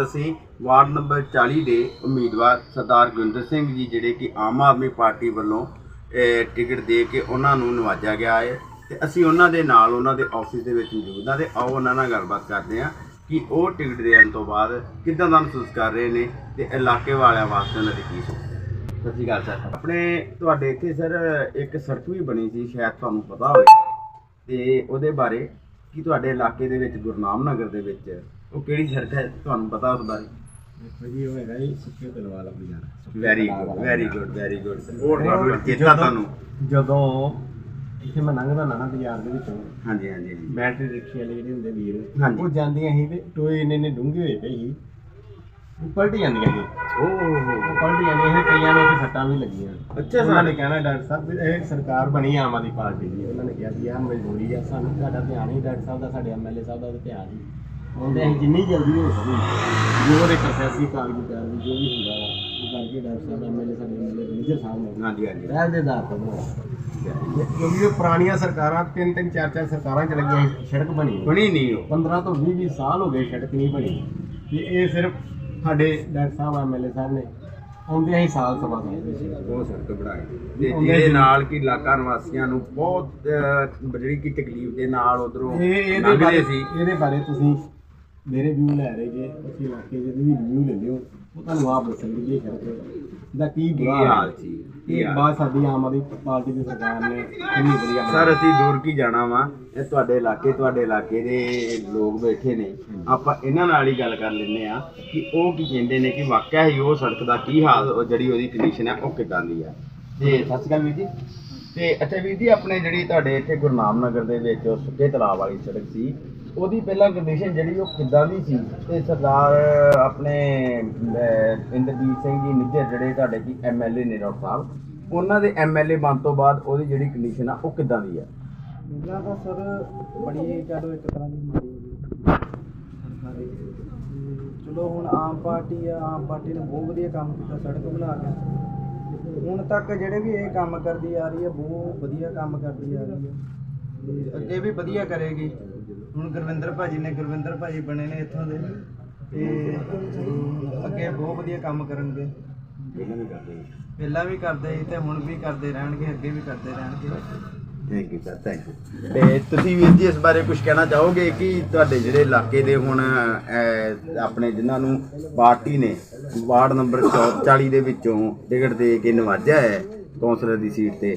ਵਕਤ ਅਸੀਂ ward number 40 ਦੇ ਉਮੀਦਵਾਰ ਸਰਦਾਰ ਗੁਰਿੰਦਰ ਸਿੰਘ ਜੀ ਜਿਹੜੇ ਕਿ ਆਮ ਆਦਮੀ ਪਾਰਟੀ ਵੱਲੋਂ ਟਿਕਟ ਦੇ ਕੇ ਉਹਨਾਂ ਨੂੰ ਨਵਾਜਿਆ ਗਿਆ ਹੈ ਤੇ ਅਸੀਂ ਉਹਨਾਂ ਦੇ ਨਾਲ ਉਹਨਾਂ ਦੇ ਆਫਿਸ ਦੇ ਵਿੱਚ ਮੌਜੂਦ ਹਾਂ ਤੇ ਆਓ ਉਹਨਾਂ ਨਾਲ ਗੱਲਬਾਤ ਕਰਦੇ ਹਾਂ ਕਿ ਉਹ ਟਿਕਟ ਦੇਣ ਤੋਂ ਬਾਅਦ ਕਿੱਦਾਂ ਦਾ ਮਹਿਸੂਸ ਕਰ ਰਹੇ ਨੇ ਤੇ ਇਲਾਕੇ ਵਾਲਿਆਂ ਵਾਸਤੇ ਉਹਨਾਂ ਦੀ ਕੀ ਸੋਚ ਸਤਿ ਸ਼੍ਰੀ ਅਕਾਲ ਸਰ। ਆਪਣੇ ਤੁਹਾਡੇ ਇੱਥੇ ਸਰ ਇੱਕ ਸੜਕ ਵੀ ਬਣੀ ਸੀ, ਸ਼ਾਇਦ ਤੁਹਾਨੂੰ ਪਤਾ ਹੋਵੇ। ਤੇ ਉਹਦੇ ਬਾਰੇ ਕੀ ਤੁਹਾਡੇ ਇਲਾਕੇ ਦੇ ਵਿੱਚ ਗੁਰਨਾਮ ਨਗਰ ਦੇ ਵਿੱਚ ਉਹ ਕਿਹੜੀ ਸੜਕ ਹੈ ਤੁਹਾਨੂੰ ਪਤਾ ਉਸ ਬਾਰੇ? ਦੇਖੋ ਜੀ ਉਹ ਹੈਗਾ ਜੀ ਸੁੱਕੇ ਤਲਵਾਲ ਬਾਜ਼ਾਰ very good very good very good ਤੁਹਾਨੂੰ ਚੇਤਾ ਤੁਹਾਨੂੰ? ਜਦੋਂ ਇੱਥੇ ਮੈਂ ਲੰਘਦਾ ਨਾ ਨਾ ਬਾਜ਼ਾਰ ਦੇ ਵਿੱਚੋਂ। ਹਾਂਜੀ ਹਾਂਜੀ। ਬੈਟਰੀ ਰਿਕਸ਼ੇ ਵਾਲੇ ਜਿਹੜੇ ਹੁੰਦੇ ਵੀਰ। ਉਹ ਜਾਂਦੀਆਂ ਸੀ ਤੇ ਟੋਏ ਇੰਨੇ ਇੰਨੇ ਡੂੰਘੇ ਹੋਏ ਪਏ ਸੀ। ਉਹ ਪਲਟ ਜਾਂਦੀਆਂ ਸੀ। ਉਹ ਪਲਟ ਜਾਂਦੀਆਂ ਸੀ ਕਈਆਂ ਨੂੰ ਉੱਥੇ ਸੱਟਾਂ ਵੀ ਲੱਗੀਆਂ। ਅੱਛਾ ਉਹਨਾਂ ਨੇ ਸਰ ਕਹਿਣਾ ਡਾਕਟਰ ਸਾਹਿਬ ਇਹ ਸਰਕਾਰ ਬਣੀ ਆਮ ਆਦਮੀ ਪਾਰਟੀ ਦੀ। ਉਹਨਾਂ ਨੇ ਕਿਹਾ ਵੀ ਆਹ ਮਜਬੂਰੀ ਆ ਸਾਨੂੰ ਤੁਹਾਡਾ ਧਿਆਨ ਹੀ ਡਾਕਟਰ ਸਾਹਿਬ ਦਾ ਸਾਡੇ ਐਮਐਲਏ ਸਾਹਿਬ ਦਾ ਧਿਆਨ ਹੀ। ਉਹਦੇ ਅਸੀਂ ਜਿੰਨੀ ਜਲਦੀ ਹੋ ਸਕੇ। ਜੋ ਉਹਦੇ ਪ੍ਰੋਸੈਸੀ ਕਾਗਜ਼ੀ ਕਾਰਵਾਈ ਜੋ ਵੀ ਹੁੰਦਾ ਵਾ ਉਹ ਕਰਕੇ ਡਾਕਟਰ ਸਾਹਿਬ ਐਮਐਲਏ ਸਾਡੇ ਐਮਐਲਏ ਮੈਨੇਜਰ ਸਾਹਿਬ ਨੇ ਹਾਂਜੀ ਹਾਂਜੀ। ਰਹਿਲ ਦੇ ਆਧਾਰ ਤੇ ਬਣਾਇਆ ਕਿਉਂਕਿ ਇਹ ਪੁਰਾਣੀਆਂ ਸਰਕਾਰਾਂ ਤਿੰਨ ਤਿੰਨ ਚਾਰ ਚਾਰ ਸਰਕਾਰਾਂ ਚ ਲੱਗੀਆਂ। ਸੀ, ਸੜਕ ਬਣੀ ਨਹੀਂ। ਬਣੀ ਨਹੀਂ ਉਹ। 15 ਤੋਂ 20 20 ਸਾਲ ਹੋ ਗਏ ਸੜਕ ਨਹੀਂ ਬਣੀ। ਤੇ ਇਹ ਸਿਰਫ ਸਾਡੇ ਡਾਕਟਰ ਸਾਹਿਬ ਐਮਐਲਏ ਸਾਹਿਬ ਨੇ ਆਉਂਦੇ ਹੀ ਸਾਲ ਸਵਾ ਸਾਲ ਦੇ ਸੀ। ਉਹ ਸੜਕ ਬਣਾਈ। ਤੇ ਜਿਹਦੇ ਨਾਲ ਕਿ ਇਲਾਕਾ ਨਿਵਾਸੀਆਂ ਨੂੰ ਬਹੁਤ ਜਿਹੜੀ ਕਿ ਤਕਲੀਫ ਦੇ ਨਾਲ ਉਧਰੋਂ ਇਹ ਇਹਦੇ ਲੰਘਦੇ ਬਾਰੇ ਸੀ। ਇਹਦੇ ਬਾਰੇ ਤੁਸੀਂ ਮੇਰੇ ਵਿਊ ਲੈ ਰਹੇ ਜੇ ਅਸੀਂ ਇਲਾਕੇ ਦੇ ਵੀ ਰਿਵਿਊ ਲੈ ਲਿਓ ਉਹ ਤੁਹਾਨੂੰ ਆਪ ਦੱਸਣਗੇ ਜੀ ਇਹ ਸੜਕ ਦਾ ਕੀ ਬੁਰਾ ਹਾਲ ਸੀ? ਇਹ ਬਾਅਦ ਸਾਡੀ ਆਮ ਆਦਮੀ ਪਾਰਟੀ ਦੀ ਸਰਕਾਰ ਨੇ ਕਿੰਨੀ ਵਧੀਆ ਸਰ ਅਸੀਂ ਦੂਰ ਕੀ ਜਾਣਾ ਵਾ? ਇਹ ਤੁਹਾਡੇ ਇਲਾਕੇ ਤੁਹਾਡੇ ਇਲਾਕੇ ਦੇ ਲੋਕ ਬੈਠੇ ਨੇ। ਆਪਾਂ ਇਹਨਾਂ ਨਾਲ ਹੀ ਗੱਲ ਕਰ ਲੈਂਦੇ ਆ ਕਿ ਉਹ ਕੀ ਕਹਿੰਦੇ ਨੇ ਕਿ ਵਾਕਿਆ ਹੀ ਉਹ ਸੜਕ ਦਾ ਕੀ ਹਾਲ ਉਹ ਜਿਹੜੀ ਉਹਦੀ ਕੰਡੀਸ਼ਨ ਹੈ ਉਹ ਕਿਦਾਂ ਦੀ ਆ ਤੇ ਸਤਿ ਸ਼੍ਰੀ ਅਕਾਲ ਵੀਰ ਜੀ। ਤੇ ਅੱਛਾ ਵੀਰ ਜੀ ਆਪਣੇ ਜਿਹੜੀ ਤੁਹਾਡੇ ਇੱਥੇ ਗੁਰਨਾਮ ਨਗਰ ਦੇ ਵਿੱਚ ਉਹ ਸੁੱਕੇ ਤਲਾਬ ਵਾਲੀ ਸੜਕ ਸੀ ਉਹਦੀ ਪਹਿਲਾਂ ਕੰਡੀਸ਼ਨ ਜਿਹੜੀ ਉਹ ਕਿੱਦਾਂ ਦੀ ਸੀ? ਤੇ ਸਰਦਾਰ ਆਪਣੇ ਅਹ, ਇੰਦਰਜੀਤ ਸਿੰਘ ਜੀ ਨਿੱਜਰ ਜਿਹੜੇ ਤੁਹਾਡੇ ਕੀ ਐਮਐਲਏ ਨੇ ਡਾਕਟਰ ਸਾਹਿਬ ਉਹਨਾਂ ਦੇ ਐਮਐਲਏ ਬਣ ਤੋਂ ਬਾਅਦ ਉਹਦੀ ਜਿਹੜੀ ਕੰਡੀਸ਼ਨ ਆ ਉਹ ਕਿੱਦਾਂ ਦੀ ਆ? ਮੇਰਾ ਤਾਂ ਸਰ ਬੜੀ ਕਹਿ ਲਓ ਇੱਕ ਤਰ੍ਹਾਂ ਦੀ ਮਾੜੀ ਸਰਕਾਰੀ ਚਲੋ ਹੁਣ ਆਮ ਪਾਰਟੀ ਆ ਆਮ ਪਾਰਟੀ ਨੇ ਬਹੁਤ ਵਧੀਆ ਕੰਮ ਕੀਤਾ ਸੜਕ ਬਣਾ ਕੇ। ਹੁਣ ਤੱਕ ਜਿਹੜੇ ਵੀ ਇਹ ਕੰਮ ਕਰਦੀ ਆ ਰਹੀ ਹੈ ਬਹੁਤ ਵਧੀਆ ਕੰਮ ਕਰਦੀ ਆ ਰਹੀ ਹੈ ਤੇ ਅੱਗੇ ਵੀ ਵਧੀਆ ਕਰੇਗੀ। ਹੁਣ ਗੁਰਵਿੰਦਰ ਭਾਜੀ ਨੇ ਗੁਰਵਿੰਦਰ ਭਾਜੀ ਬਣੇ ਨੇ ਇੱਥੋਂ ਦੇ। ਤੇ ਅੱਗੇ ਬਹੁਤ ਵਧੀਆ ਕੰਮ ਕਰਨਗੇ। ਪਹਿਲਾਂ ਵੀ ਕਰਦੇ ਸੀ ਤੇ ਹੁਣ ਵੀ ਕਰਦੇ ਰਹਿਣਗੇ ਅੱਗੇ ਵੀ ਕਰਦੇ ਰਹਿਣਗੇ। Thank you sir thank you ਤੇ ਤੁਸੀਂ ਵੀਰ ਜੀ ਇਸ ਬਾਰੇ ਕੁਝ ਕਹਿਣਾ ਚਾਹੋਗੇ ਕਿ ਤੁਹਾਡੇ ਜਿਹੜੇ ਇਲਾਕੇ ਦੇ ਹੁਣ ਅਹ, ਆਪਣੇ ਜਿਨ੍ਹਾਂ ਨੂੰ ਪਾਰਟੀ ਨੇ ਵਾਰਡ ਨੰਬਰ 40 ਦੇ ਵਿੱਚੋਂ ਟਿਕਟ ਦੇ ਕੇ ਨਵਾਜਿਆ ਹੈ ਕੌਂਸਲਰ ਦੀ ਸੀਟ ਤੇ?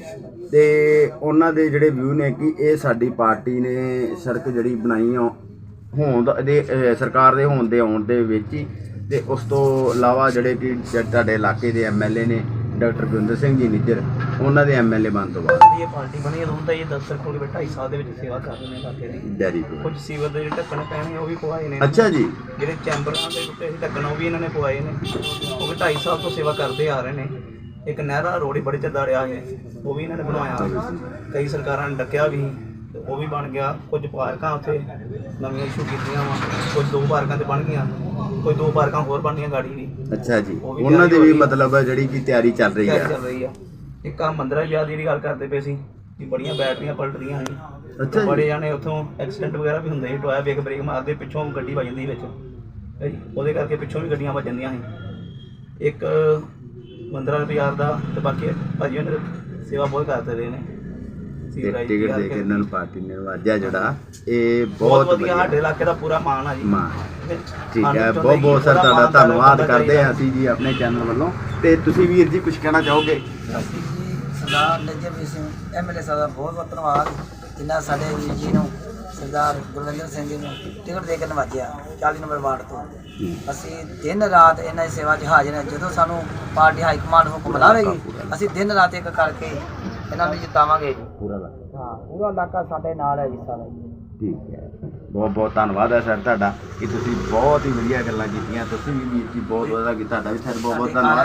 ਤੇ ਉਹਨਾਂ ਦੇ ਜਿਹੜੇ ਵਿਊ ਨੇ ਕਿ ਇਹ ਸਾਡੀ ਪਾਰਟੀ ਨੇ ਸੜਕ ਜਿਹੜੀ ਬਣਾਈ ਆ ਹੋਣ ਦਾ- ਸਰਕਾਰ ਦੇ ਹੋਣ ਦੇ ਆਉਣ ਦੇ ਵਿੱਚ ਹੀ। ਤੇ ਉਸ ਤੋਂ ਇਲਾਵਾ ਜਿਹੜੇ ਕਿ ਤੁਹਾਡੇ ਇਲਾਕੇ ਦੇ ਐਮਐਲਏ ਨੇ ਡਾਕਟਰ ਗੁਰਿੰਦਰ ਸਿੰਘ ਜੀ ਨਿੱਜਰ ਉਹਨਾਂ ਦੇ ਐਮਐਲਏ ਬਣ ਤੋਂ ਬਾਅਦ। ਇਹ ਪਾਰਟੀ ਬਣੀ ਹੈ ਤਾਂ ਇਹ ਦਫ਼ਤਰ ਖੋਲ ਕੇ 2.5 ਸਾਲ ਦੇ ਵਿੱਚ ਸੇਵਾ ਕਰ ਰਹੇ ਨੇ ਇਲਾਕੇ ਦੀ। ਵੈਰੀ ਗੁੱਡ ਕੁਝ ਸੀਵਰ ਦੇ ਜਿਹੜੇ ਢੱਕਣ ਪੈਣੇ ਉਹ ਵੀ ਪਵਾਏ ਨੇ। ਅੱਛਾ ਜੀ। ਜਿਹੜੇ ਚੈਂਬਰਾਂ ਦੇ ਟੁੱਟੇ ਸੀ ਢੱਕਣ ਉਹ ਵੀ ਇਹਨਾਂ ਨੇ ਪਵਾਏ ਨੇ। ਉਹ ਵੀ 2.5 ਸਾਲ ਤੋਂ ਸੇਵਾ ਕਰਦੇ ਆ ਰਹੇ ਨੇ। ਇੱਕ ਨਹਿਰਾ ਰੋਡ ਹੀ ਬੜੇ ਚੱਲਦਾ ਰਿਹਾ ਹੈ ਉਹ ਵੀ ਇਹਨਾਂ ਨੇ ਬਣਵਾਇਆ ਕਈ ਸਰਕਾਰਾਂ ਨੇ ਡੱਕਿਆ ਵੀ ਤੇ ਉਹ ਵੀ ਬਣ ਗਿਆ। ਕੁਝ ਪਾਰਕਾਂ ਉੱਥੇ ਨਵੀਆਂ ਇਸ਼ੂ ਕੀਤੀਆਂ ਵਾ ਕੁਝ ਦੋ ਪਾਰਕਾਂ ਤੇ ਬਣ ਗਈਆਂ ਕੋਈ ਦੋ ਪਾਰਕਾਂ ਹੋਰ ਬਣਨੀਆਂ ਗਾੜੀ ਦੀ ਅੱਛਾ ਜੀ। ਉਹ ਵੀ ਉਹਨਾਂ ਦੀ ਤਿਆਰੀ ਵੀ ਹੋ ਰਹੀ। ਮਤਲਬ ਜਿਹੜੀ ਕਿ ਤਿਆਰੀ ਚੱਲ ਰਹੀ ਤਿਆਰੀ ਹੈ ਚੱਲ ਰਹੀ ਆ। ਇੱਕ ਆ ਮੰਦਰਾਂ ਵਿਆਹ ਦੀ ਜਿਹੜੀ ਗੱਲ ਕਰਦੇ ਪਏ ਸੀ ਕਿ ਬੜੀਆਂ ਬੈਟਰੀਆਂ ਪਲਟਦੀਆਂ ਸੀ ਅੱਛਾ ਜੀ। ਬੜੇ ਜਾਣੇ ਉੱਥੋਂ ਐਕਸੀਡੈਂਟ ਵਗੈਰਾ ਵੀ ਹੁੰਦੇ ਸੀ ਟੋਇਆ ਵੇਗ ਬ੍ਰੇਕ ਮਾਰਦੇ ਪਿੱਛੋਂ ਗੱਡੀ ਵੱਜ ਜਾਂਦੀ ਵਿੱਚ। ਹੈ ਜੀ ਉਹਦੇ ਕਰਕੇ ਪਿੱਛੋਂ ਵੀ ਗੱਡੀਆਂ ਵੱਜ ਜਾਂਦੀਆਂ ਸੀ। ਇੱਕ ਮੰਦਰਾਂ ਦੇ ਬਾਜ਼ਾਰ ਦਾ ਤੇ ਬਾਕੀ ਭਾਜੀ ਉਹਨਾਂ ਨੇ ਸੇਵਾ ਬਹੁਤ ਕਰਦੇ ਰਹੇ ਨੇ। ਤੇ ਸੀਵਰੇਜ ਦੀ ਟਿਕਟ ਗੱਲ ਦੇ ਕੇ। ਇਹਨਾਂ ਨੂੰ ਪਾਰਟੀ ਨੇ ਨਵਾਜਿਆ ਜਿਹੜਾ ਇਹ ਬਹੁਤ ਵਧੀਆ ਸਾਡੇ ਇਲਾਕੇ ਦਾ ਪੂਰਾ ਮਾਣ ਆ ਜੀ। ਮਾਂ ਠੀਕ ਹੈ ਬਹੁਤ ਬਹੁਤ ਸਰ ਤੁਹਾਡਾ ਧੰਨਵਾਦ ਕਰਦੇ ਹਾਂ। ਅਸੀਂ ਜੀ ਆਪਣੇ ਚੈਨਲ ਵੱਲੋਂ। ਤੇ ਤੁਸੀਂ ਵੀਰ ਜੀ ਕੁਝ ਕਹਿਣਾ ਚਾਹੋਗੇ? ਅਸੀਂ ਜੀ ਸਰਦਾਰ ਨਜੀਬ ਸਿੰਘ ਐਮਐਲਏ ਸਾਹਿਬ ਦਾ ਬਹੁਤ ਬਹੁਤ ਧੰਨਵਾਦ। ਜਿਨ੍ਹਾਂ ਸਾਡੇ ਵੀਰ ਜੀ ਨੂੰ ਸਰਦਾਰ ਗੁਰਵਿੰਦਰ ਸਿੰਘ ਜੀ ਨੂੰ ਟਿਕਟ ਦੇ ਕੇ ਨਵਾਜਿਆ 40 ਨੰਬਰ ਵਾਰਡ ਤੋਂ। ਅਸੀਂ ਦਿਨ ਰਾਤ ਇਹਨਾਂ ਦੀ ਸੇਵਾ 'ਚ ਹਾਜ਼ਰ ਹਾਂ। ਜਦੋਂ ਸਾਨੂੰ ਪਾਰਟੀ ਹਾਈ ਕਮਾਂਡ ਹੁਕਮ ਲਾਵੇਗੀ ਅਸੀਂ ਦਿਨ ਰਾਤ ਇੱਕ ਕਰਕੇ ਇਹਨਾਂ ਨੂੰ ਜਿਤਾਵਾਂਗੇ। ਪੂਰਾ ਹਾਂ ਪੂਰਾ ਇਲਾਕਾ ਸਾਡੇ ਨਾਲ ਹੈ ਜੀ ਸਾਰਾ। ਜੀ ਠੀਕ ਹੈ। ਬਹੁਤ ਬਹੁਤ ਧੰਨਵਾਦ ਹੈ ਸਰ ਤੁਹਾਡਾ ਕਿ ਤੁਸੀਂ ਬਹੁਤ ਹੀ ਵਧੀਆ ਗੱਲਾਂ ਕੀਤੀਆਂ। ਤੁਸੀਂ ਵੀ ਵੀਰ ਜੀ ਬਹੁਤ ਵਧੀਆ ਕੀਤਾ ਤੁਹਾਡਾ ਵੀ ਸਰ ਬਹੁਤ ਬਹੁਤ ਧੰਨਵਾਦ।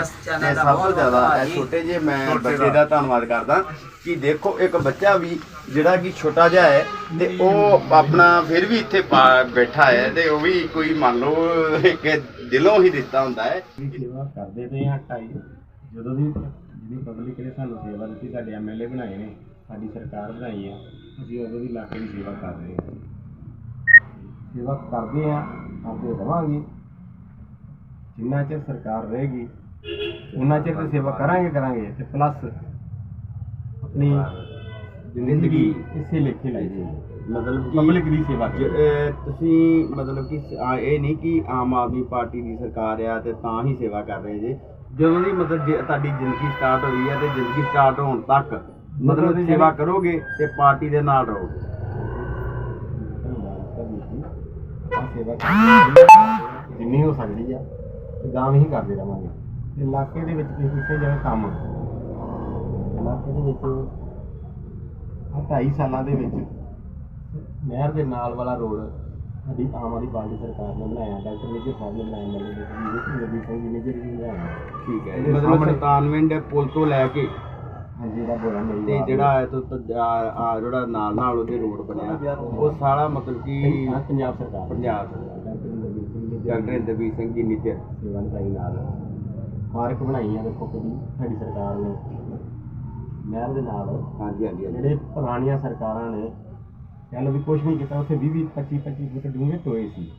ਦਾ ਸਭ ਤੋਂ ਜ਼ਿਆਦਾ ਇਹ। ਛੋਟੇ ਜਿਹੇ ਮੈਂ ਬੱਚੇ ਦਾ। ਧੰਨਵਾਦ ਕਰਦਾ ਕਿ ਦੇਖੋ ਇੱਕ ਬੱਚਾ ਵੀ ਜਿਹੜਾ ਕਿ ਛੋਟਾ ਜਿਹਾ ਹੈ ਤੇ ਉਹ ਆਪਣਾ ਫਿਰ ਵੀ ਇੱਥੇ ਬੈਠਾ ਹੈ ਤੇ ਉਹ ਵੀ ਕੋਈ ਮੰਨ ਲਓ ਕਿ ਦਿਲੋਂ ਹੀ ਦਿੱਤਾ ਹੁੰਦਾ ਹੈ। ਸੇਵਾ ਕਰਦੇ ਪਏ ਆ ਢਾਈ। ਜਦੋਂ ਦੀ ਜਿਹੜੀ ਪਬਲਿਕ ਨੇ ਸਾਨੂੰ ਸੇਵਾ ਦਿੱਤੀ ਸਾਡੇ ਐਮਐਲਏ ਬਣਾਏ ਨੇ ਸਾਡੀ ਸਰਕਾਰ ਬਣਾਈ ਆ। ਅਸੀਂ ਉਦੋਂ ਦੀ ਇਲਾਕੇ ਦੀ ਸੇਵਾ ਕਰ ਰਹੇ ਹਾਂ ਸੇਵਾ ਕਰਦੇ ਆ ਆਪੇ ਰਵਾਂਗੇ। ਜਿੰਨਾ ਚਿਰ ਸਰਕਾਰ ਰਹੇਗੀ ਉਹਨਾਂ ਚਿਰ ਤੇ ਸੇਵਾ ਕਰਾਂਗੇ ਕਰਾਂਗੇ। ਤੇ ਪਲੱਸ ਆਪਣੀ ਜ਼ਿੰਦਗੀ ਇਸੇ ਲੇਖੇ ਲਈ ਜੀ ਮਤਲਬ ਕਿ ਪਬਲਿਕ ਦੀ ਸੇਵਾ ਤੁਸੀਂ ਮਤਲਬ ਕਿ ਇਹ ਨਹੀਂ ਕਿ ਆਮ ਆਦਮੀ ਪਾਰਟੀ ਦੀ ਸਰਕਾਰ ਆ ਤੇ ਤਾਂ ਹੀ ਸੇਵਾ ਕਰ ਰਹੇ ਜੇ। ਜਦੋਂ ਦੀ ਮਤਲਬ ਜੇ ਤੁਹਾਡੀ ਜ਼ਿੰਦਗੀ ਸਟਾਰਟ ਹੋਈ ਹੈ ਤੇ ਜ਼ਿੰਦਗੀ ਸਟਾਰਟ ਹੋਣ ਤੱਕ ਮਤਲਬ ਸੇਵਾ ਕਰੋਗੇ ਤੇ ਪਾਰਟੀ ਦੇ ਨਾਲ ਰਹੋਗੇ। ਆਪਾਂ ਸੇਵਾ ਕਰਾਂਗੇ ਜਿੰਨੀ ਹੋ ਸਕਦੀ ਆ ਤੇ ਗਾਂ ਹੀ ਕਰਦੇ ਰਵਾਂਗੇ। ਤੇ ਇਲਾਕੇ ਦੇ ਵਿੱਚ ਤੁਸੀਂ ਪੁੱਛੇ ਜਾਵੇ ਕੰਮ। ਇਲਾਕੇ ਦੇ ਵਿੱਚ ਆ 2.5 ਸਾਲਾਂ ਦੇ ਵਿੱਚ ਨਹਿਰ ਦੇ ਨਾਲ ਵਾਲਾ ਰੋਡ ਸਾਡੀ ਆਮ ਆਦਮੀ ਪਾਰਟੀ ਸਰਕਾਰ ਨੇ ਬਣਾਇਆ ਡਾਕਟਰ ਨਿੱਜਰ ਸਾਹਿਬ ਨੇ ਬਣਾਇਆ ਮੇਰੇ ਜੀ ਜੀ ਸਿੰਘ ਜੀ ਨੇ ਬਣਾਇਆ ਠੀਕ ਹੈ ਮਤਲਬ ਸਾਹਮਣੇ- 97 ਦੇ ਪੁਲ ਤੋਂ ਲੈ ਕੇ ਹਾਂਜੀ ਦਾ ਬੋਲਾ ਮੇਰੀ ਤੇ ਜਿਹੜਾ ਹੈ ਤੋਂ ਤ- ਆ ਆ ਜਿਹੜਾ ਨਾਲ ਨਾਲ ਉਹਦੇ ਰੋਡ ਬਣਿਆ। ਉਹ ਸਾਰਾ ਮਤਲਬ ਕਿ ਪੰਜਾਬ ਸਰਕਾਰ। ਪੰਜਾਬ ਸਰਕਾਰ। ਡਾਕਟਰ ਨਵੀਨ ਸਿੰਘ ਜੀ ਡਾਕਟਰ ਸਿੰਘ ਸੇਵਾ ਨਿਭਾਈ ਨਾਲ। ਪਾਰਕ ਬਣਾਈ ਆ ਦੇਖੋ ਸਾਡੀ ਸਰਕਾਰ ਨੇ। ਨਹਿਰ ਦੇ ਨਾਲ। ਹਾਂਜੀ ਹਾਂਜੀ ਹਾਂਜੀ। ਜਿਹੜੇ ਪੁਰਾਣੀਆਂ ਸਰਕਾਰਾਂ ਨੇ ਕਹਿ ਲਓ ਵੀ ਕੁਝ ਨਹੀਂ ਕੀਤਾ ਉੱਥੇ 20 20 25 25 ਫੁੱਟ ਡੂੰਘੇ ਟੋਏ ਸੀ।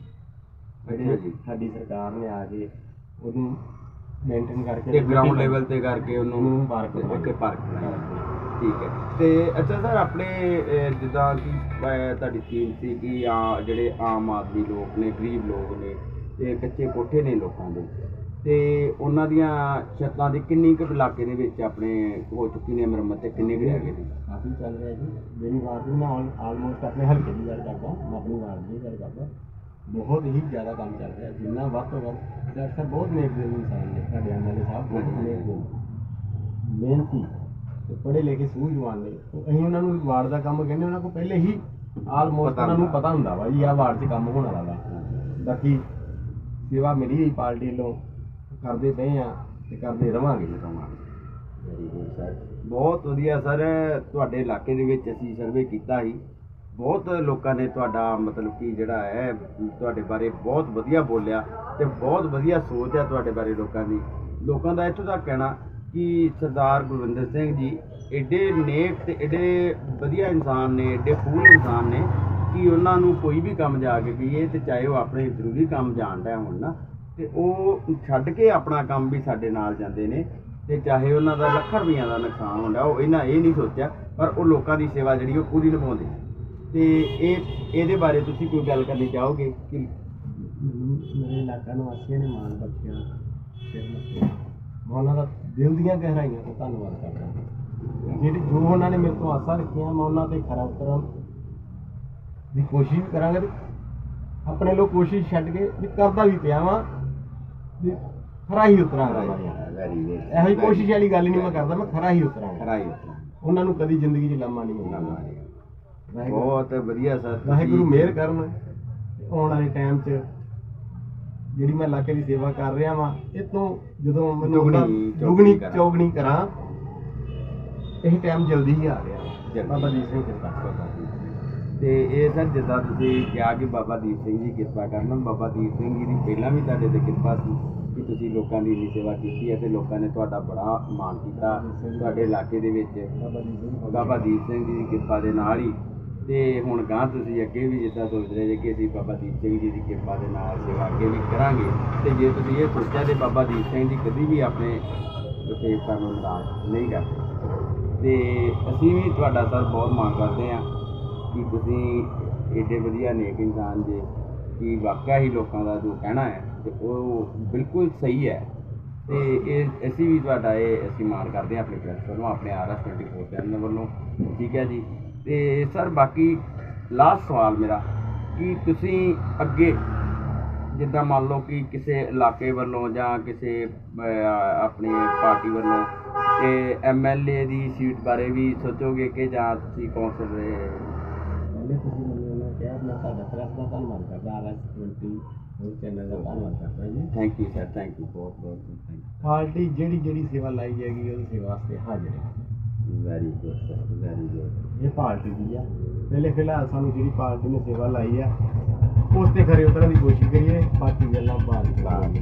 ਅੱਛਾ ਜਿਹੜੇ ਜੀ ਸਾਡੀ ਸਰਕਾਰ ਨੇ ਆ ਕੇ ਉਹਨੂੰ ਮੇਨਟੇਨ ਕਰਕੇ ਤੇ ਗਰਾਊਂਡ ਲੈਵਲ ਤੇ ਕਰਕੇ ਉਹਨੂੰ ਪਾਰਕ ਇੱਕ ਪਾਰਕ ਬਣਾਇਆ। ਠੀਕ ਹੈ। ਤੇ ਅੱਛਾ ਸਰ ਆਪਣੇ ਜਿੱਦਾਂ ਕਿ ਤੁਹਾਡੀ ਟੀਮ ਸੀ ਕਿ ਆ ਜਿਹੜੇ ਆਮ ਆਦਮੀ ਲੋਕ ਨੇ ਗਰੀਬ ਲੋਕ ਨੇ ਤੇ ਕੱਚੇ ਕੋਠੇ ਨੇ ਲੋਕਾਂ ਦੇ। ਤੇ ਉਹਨਾਂ ਦੀਆਂ ਛੱਤਾਂ ਦੀ ਕਿੰਨੀ ਕੁ ਇਲਾਕੇ ਦੇ ਵਿੱਚ ਆਪਣੇ ਹੋ ਚੁੱਕੀ ਨੇ ਮੁਰੰਮਤ ਤੇ ਕਿੰਨੇ ਕੁ ਰਹਿ ਗਏ ਨੇ? ਕਾਫੀ ਚੱਲ ਰਿਹਾ ਜੀ। ਮੇਰੀ ਵਾਰਡ ਦੀ ਮੈਂ ਆਲਮੋਸਟ ਆਪਣੇ ਹਲਕੇ ਦੀ ਗੱਲ ਕਰਦਾ। ਮੈਂ ਆਪਣੀ ਵਾਰਡ ਦੀ ਗੱਲ ਕਰਦਾ। ਬਹੁਤ ਹੀ ਜ਼ਿਆਦਾ ਕੰਮ ਚੱਲ ਰਿਹਾ ਜਿੰਨਾ ਵੱਧ ਤੋਂ ਵੱਧ ਡਾਕਟਰ ਸਾਹਿਬ ਬਹੁਤ ਨੇਕ ਦਿਲ ਇਨਸਾਨ ਨੇ ਸਾਡੇ ਐਮਐਲਏ ਸਾਹਿਬ ਬਹੁਤ ਨੇਕ ਦਿਲ ਮਿਹਨਤੀ ਤੇ ਪੜ੍ਹੇ ਲਿਖੇ ਸੂਝਵਾਨ ਨੇ ਉਹ ਅਸੀਂ ਉਹਨਾਂ ਨੂੰ ਵਾਰਡ ਦਾ ਕੰਮ ਕਹਿੰਦੇ ਉਹਨਾਂ ਕੋਲ ਪਹਿਲੇ ਹੀ ਆਲਮੋਸਟ ਉਹਨਾਂ ਨੂੰ। ਪਤਾ ਹੁੰਦਾ ਵਾ ਜੀ ਆਹ ਵਾਰਡ 'ਚ ਕੰਮ ਹੋਣ ਵਾਲਾ ਵਾ। ਬਾਕੀ ਸੇਵਾ ਮਿਲੀ ਹੋਈ ਪਾਰਟੀ ਵੱਲੋਂ ਕਰਦੇ ਪਏ ਆ ਤੇ ਕਰਦੇ ਰਵਾਂਗੇ ਜੀ ਸਰ ਬਹੁਤ ਵਧੀਆ ਸਰ ਤੁਹਾਡੇ ਇਲਾਕੇ ਦੇ ਵਿੱਚ ਅਸੀਂ ਸਰਵੇ ਕੀਤਾ ਸੀ। ਬਹੁਤ ਲੋਕਾਂ ਨੇ ਤੁਹਾਡਾ ਮਤਲਬ ਕਿ ਜਿਹੜਾ ਹੈ, ਤੁਹਾਡੇ ਬਾਰੇ ਬਹੁਤ ਵਧੀਆ ਬੋਲਿਆ ਤੇ ਬਹੁਤ ਵਧੀਆ ਸੋਚ ਹੈ ਤੁਹਾਡੇ ਬਾਰੇ ਲੋਕਾਂ ਦੀ। ਲੋਕਾਂ ਦਾ ਇੱਥੋਂ ਤੱਕ ਕਹਿਣਾ ਕਿ ਸਰਦਾਰ ਗੁਰਵਿੰਦਰ ਸਿੰਘ ਜੀ ਐਡੇ ਨੇਕ ਤੇ ਐਡੇ ਵਧੀਆ ਇਨਸਾਨ ਨੇ, ਐਡੇ ਫੂਲ ਇਨਸਾਨ ਨੇ ਕਿ ਉਹਨਾਂ ਨੂੰ ਕੋਈ ਵੀ ਕੰਮ ਜਾ ਕੇ ਕਹੀਏ ਤੇ ਚਾਹੇ ਉਹ ਆਪਣੇ ਜ਼ਰੂਰੀ ਕੰਮ ਜਾਣਦਾ ਹੋਣ ਨਾ, ਤੇ ਉਹ ਛੱਡ ਕੇ ਆਪਣਾ ਕੰਮ ਵੀ ਸਾਡੇ ਨਾਲ ਜਾਂਦੇ ਨੇ ਤੇ ਚਾਹੇ ਉਹਨਾਂ ਦਾ ਲੱਖਾਂ ਰੁਪਈਆ ਦਾ ਨੁਕਸਾਨ ਹੁੰਦਾ, ਉਹ ਇਹਨਾਂ ਇਹ ਨਹੀਂ ਸੋਚਿਆ, ਪਰ ਉਹ ਲੋਕਾਂ ਦੀ ਸੇਵਾ ਜਿਹੜੀ ਉਹ ਪੂਰੀ ਨਿਭਾਉਂਦੇ ਤੇ ਇਹ ਇਹਦੇ ਬਾਰੇ ਤੁਸੀਂ ਕੋਈ ਗੱਲ ਕਰਨੀ ਚਾਹੋਗੇ ਕਿ ਮੈਨੂੰ ਮੇਰੇ ਇਲਾਕਾ ਨਿਵਾਸੀਆਂ ਨੇ ਮਾਣ ਬਖਸ਼ਿਆ ਮੱਥੇ ਮੈਂ ਉਹਨਾਂ ਦਾ ਦਿਲ ਦੀਆਂ ਗਹਿਰਾਈਆਂ ਤੋਂ ਧੰਨਵਾਦ ਕਰਦਾ ਜਿਹੜੀ ਜੋ ਉਹਨਾਂ ਨੇ ਮੇਰੇ ਤੋਂ ਆਸਾਂ ਰੱਖੀਆਂ ਮੈਂ ਉਹਨਾਂ ਤੇ ਖਰਾ ਉਤਰਨ ਦੀ ਕੋਸ਼ਿਸ਼ ਵੀ ਕਰਾਂਗਾ ਤੇ ਆਪਣੇ ਲੋਕ ਕੋਸ਼ਿਸ਼ ਛੱਡ ਕੇ ਵੀ ਕਰਦਾ ਵੀ ਪਿਆ ਵਾਂ ਵੀ ਖਰਾ ਹੀ ਉਤਰਾਂਗਾ। ਮੈਂ ਵੈਰੀ ਗੁੱਡ। ਇਹੋ ਜਿਹੀ ਕੋਸ਼ਿਸ਼ ਵਾਲੀ ਗੱਲ ਨਹੀਂ ਮੈਂ ਕਰਦਾ ਮੈਂ ਖਰਾ ਹੀ ਉਤਰਾਂਗਾ। ਖਰਾਈ ਉਹਨਾਂ ਨੂੰ ਕਦੀ ਜ਼ਿੰਦਗੀ 'ਚ ਲੰਮਾ ਨਹੀਂ ਹੁੰਦਾ ਬਹੁਤ ਵਧੀਆ ਸਰ ਵਾਹਿਗੁਰੂ ਮਿਹਰ ਕਰਨ ਆਉਣ ਵਾਲੇ ਟਾਈਮ 'ਚ। ਜਿਹੜੀ ਮੈਂ ਇਲਾਕੇ ਦੀ ਸੇਵਾ ਕਰ ਰਿਹਾ ਵਾਂ ਇਹ ਤੋਂ ਜਦੋਂ ਮੈਨੂੰ ਦੁੱਗਣੀ, ਚੌਗੁਣੀ ਕਰਾਂ। ਇਹ ਟਾਈਮ ਜਲਦੀ ਹੀ ਆ ਰਿਹਾ। ਬਾਬਾ ਦੀਪ ਸਿੰਘ ਕਿਰਪਾ ਤੇ ਇਹ ਸਰ ਜਿੱਦਾਂ ਤੁਸੀਂ ਕਿਹਾ ਕਿ ਬਾਬਾ ਦੀਪ ਸਿੰਘ ਜੀ ਕਿਰਪਾ ਕਰਨ ਬਾਬਾ ਦੀਪ ਸਿੰਘ ਜੀ ਦੀ ਪਹਿਲਾਂ ਵੀ ਤੁਹਾਡੇ ਤੇ ਕਿਰਪਾ ਸੀ ਕਿ ਤੁਸੀਂ ਲੋਕਾਂ ਦੀ ਇੰਨੀ ਸੇਵਾ ਕੀਤੀ ਹੈ ਤੇ ਲੋਕਾਂ ਨੇ ਤੁਹਾਡਾ ਬੜਾ ਮਾਣ ਕੀਤਾ ਤੁਹਾਡੇ ਇਲਾਕੇ ਦੇ ਵਿੱਚ। ਬਾਬਾ ਦੀਪ ਸਿੰਘ ਜੀ ਦੀ ਕਿਰਪਾ ਦੇ ਨਾਲ ਹੀ ਤੇ ਹੁਣ ਗਾਂ ਤੁਸੀਂ ਅੱਗੇ ਵੀ ਜਿੱਦਾਂ ਸੋਚ ਰਹੇ ਜੇ ਕਿ ਅਸੀਂ ਬਾਬਾ ਦੀਪ ਸਿੰਘ ਜੀ ਦੀ ਕਿਰਪਾ ਦੇ ਨਾਲ ਸੇਵਾ ਅੱਗੇ ਵੀ ਕਰਾਂਗੇ, ਤੇ ਜੇ ਤੁਸੀਂ ਇਹ ਸੋਚਿਆ ਤੇ ਬਾਬਾ ਦੀਪ ਸਿੰਘ ਜੀ ਕਦੀ ਵੀ ਆਪਣੇ ਸੇਵਕਾਂ ਨੂੰ ਨਾਰਾਜ਼ ਨਹੀਂ ਕਰਦੇ। ਤੇ ਅਸੀਂ ਵੀ ਤੁਹਾਡਾ ਸਰ ਬਹੁਤ ਮਾਣ ਕਰਦੇ ਹਾਂ ਕਿ ਤੁਸੀਂ ਏਡੇ ਵਧੀਆ ਨੇਕ ਇਨਸਾਨ ਜੇ, ਕਿ ਵਾਕਿਆ ਹੀ ਲੋਕਾਂ ਦਾ ਜੋ ਕਹਿਣਾ ਹੈ ਤੇ ਉਹ ਬਿਲਕੁਲ ਸਹੀ ਹੈ। ਤੇ ਇਹ ਅਸੀਂ ਵੀ ਤੁਹਾਡਾ ਇਹ ਅਸੀਂ ਮਾਣ ਕਰਦੇ ਹਾਂ ਆਪਣੇ ਪ੍ਰੈਸ ਵੱਲੋਂ ਆਪਣੇ ਆਰਐਸ 24 ਚੈਨਲ ਵੱਲੋਂ। ਠੀਕ ਹੈ ਜੀ। ਤੇ ਸਰ ਬਾਕੀ ਲਾਸਟ ਸਵਾਲ ਮੇਰਾ ਕਿ ਤੁਸੀਂ ਅੱਗੇ ਜਿੱਦਾਂ ਮੰਨ ਲਓ ਕਿ ਕਿਸੇ ਇਲਾਕੇ ਵੱਲੋਂ ਜਾਂ ਕਿਸੇ ਆਪਣੀ ਪਾਰਟੀ ਵੱਲੋਂ ਤੇ ਐਮਐਲਏ ਦੀ ਸੀਟ ਬਾਰੇ ਵੀ ਸੋਚੋਗੇ ਕਿ ਜਾਂ ਤੁਸੀਂ ਕੌਂਸਲ ਦੇ? ਪਹਿਲੇ ਤੁਸੀਂ ਮੈਨੂੰ ਉਹਨਾਂ ਕਿਹਾ ਮੈਂ ਤੁਹਾਡਾ ਪ੍ਰੈਸ ਦਾ ਧੰਨਵਾਦ ਕਰਦਾ ਆਰਐਸ 20 ਹੋਰ ਚੈਨਲ ਦਾ ਧੰਨਵਾਦ ਕਰਦਾ ਜੀ। Thank you sir thank you ਬਹੁਤ ਬਹੁਤ ਥੈਂਕ ਪਾਰਟੀ ਜਿਹੜੀ ਜਿਹੜੀ ਸੇਵਾ ਲਾਈ ਜਾਏਗੀ ਉਹਦੀ ਸੇਵਾ ਵਾਸਤੇ ਹਾਜ਼ਰ ਹੈ। You very good sir very good ਇਹ ਪਾਰਟੀ ਦੀ ਆ। ਪਹਿਲੇ ਫਿਲਹਾਲ ਸਾਨੂੰ ਜਿਹੜੀ ਪਾਰਟੀ ਨੇ ਸੇਵਾ ਲਾਈ ਆ ਉਸ ਤੇ ਖਰੇ ਉਤਰਨ ਦੀ ਕੋਸ਼ਿਸ਼ ਕਰੀਏ ਬਾਕੀ ਗੱਲਾਂ ਬਾਅਦ ਵਿੱਚ ਕਰਾਂਗੇ।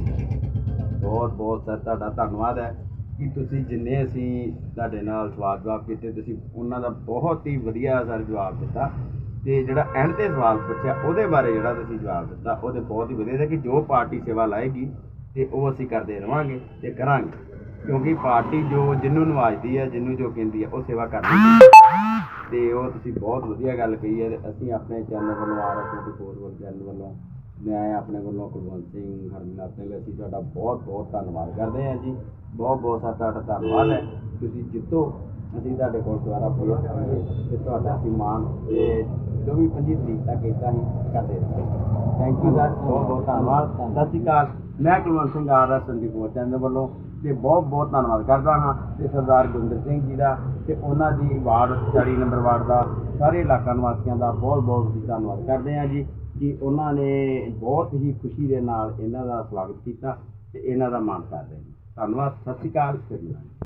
ਬਹੁਤ ਬਹੁਤ ਸਰ ਤੁਹਾਡਾ ਧੰਨਵਾਦ ਹੈ ਕਿ ਤੁਸੀਂ ਜਿੰਨੇ ਅਸੀਂ ਤੁਹਾਡੇ ਨਾਲ ਸਵਾਲ ਜਵਾਬ ਕੀਤੇ ਤੁਸੀਂ ਉਹਨਾਂ ਦਾ ਬਹੁਤ ਹੀ ਵਧੀਆ ਸਰ ਜਵਾਬ ਦਿੱਤਾ। ਤੇ ਜਿਹੜਾ ਐਂਡ ਤੇ ਸਵਾਲ ਪੁੱਛਿਆ ਉਹਦੇ ਬਾਰੇ ਜਿਹੜਾ ਤੁਸੀਂ ਜਵਾਬ ਦਿੱਤਾ ਉਹਦੇ ਬਹੁਤ ਹੀ ਵਧੀਆ। ਸੀ ਕਿ ਜੋ ਪਾਰਟੀ ਸੇਵਾ ਲਾਏਗੀ ਤੇ ਉਹ ਅਸੀਂ ਕਰਦੇ ਰਵਾਂਗੇ ਤੇ ਕਰਾਂਗੇ। ਕਿਉਂਕਿ ਪਾਰਟੀ ਜੋ ਜਿਹਨੂੰ ਨਵਾਜਦੀ ਹੈ ਜਿਹਨੂੰ ਜੋ ਕਹਿੰਦੀ ਹੈ, ਉਹ ਸੇਵਾ ਕਰਦੀ ਹੈ। ਤੇ ਉਹ ਤੁਸੀਂ ਬਹੁਤ ਵਧੀਆ ਗੱਲ ਕਹੀ ਹੈ ਤੇ ਅਸੀਂ ਆਪਣੇ ਚੈਨਲ ਵੱਲੋਂ, ਆਰ ਐਸ 24 ਵੱਲ ਚੈਨਲ ਵੱਲੋਂ, ਮੈਂ ਆਪਣੇ ਵੱਲੋਂ ਕੁਲਵੰਤ ਸਿੰਘ ਹਰਮਿਲਾ ਸਿੰਘ, ਅਸੀਂ ਤੁਹਾਡਾ ਬਹੁਤ ਬਹੁਤ ਧੰਨਵਾਦ ਕਰਦੇ ਹਾਂ ਜੀ। ਬਹੁਤ ਬਹੁਤ ਸਾ, ਤੁਹਾਡਾ ਧੰਨਵਾਦ ਹੈ। ਤੁਸੀਂ ਜਿੱਤੋ, ਅਸੀਂ ਤੁਹਾਡੇ ਕੋਲ ਦੁਆਰਾ ਫੋਲੋ ਕਰਾਂਗੇ ਤੇ ਤੁਹਾਡਾ ਅਸੀਂ ਮਾਣ ਤੇ ਜੋ ਵੀ 25 ਤਰੀਕ ਤੱਕ ਇਦਾਂ ਹੀ ਕਰਦੇ ਰਹਾਂਗੇ। ਥੈਂਕ ਯੂ ਸਰ ਬਹੁਤ ਬਹੁਤ ਧੰਨਵਾਦ। ਸਤਿ ਸ਼੍ਰੀ ਅਕਾਲ। ਮੈਂ Kulwant Singh, R S 24 channel ਵੱਲੋਂ। ਤੇ ਬਹੁਤ ਬਹੁਤ ਧੰਨਵਾਦ ਕਰਦਾ ਹਾਂ ਤੇ ਸਰਦਾਰ ਗੁਰਿੰਦਰ ਸਿੰਘ ਜੀ ਦਾ ਤੇ ਉਹਨਾਂ ਦੀ ਵਾਰਡ 40 ਨੰਬਰ ਵਾਰਡ ਦਾ, ਸਾਰੇ ਇਲਾਕਾ ਨਿਵਾਸੀਆਂ ਦਾ ਬਹੁਤ ਬਹੁਤ ਅਸੀਂ ਧੰਨਵਾਦ ਕਰਦੇ ਹਾਂ ਜੀ ਕਿ ਉਹਨਾਂ ਨੇ ਬਹੁਤ ਹੀ ਖੁਸ਼ੀ ਦੇ ਨਾਲ ਇਹਨਾਂ ਦਾ ਸਵਾਗਤ ਕੀਤਾ ਤੇ ਇਹਨਾਂ ਦਾ ਮਾਣ ਕਰ ਰਹੇ ਨੇ ਧੰਨਵਾਦ, ਸਤਿ ਸ਼੍ਰੀ ਅਕਾਲ ਸ੍ਰੀ ਮਿਲਾਂਗੇ।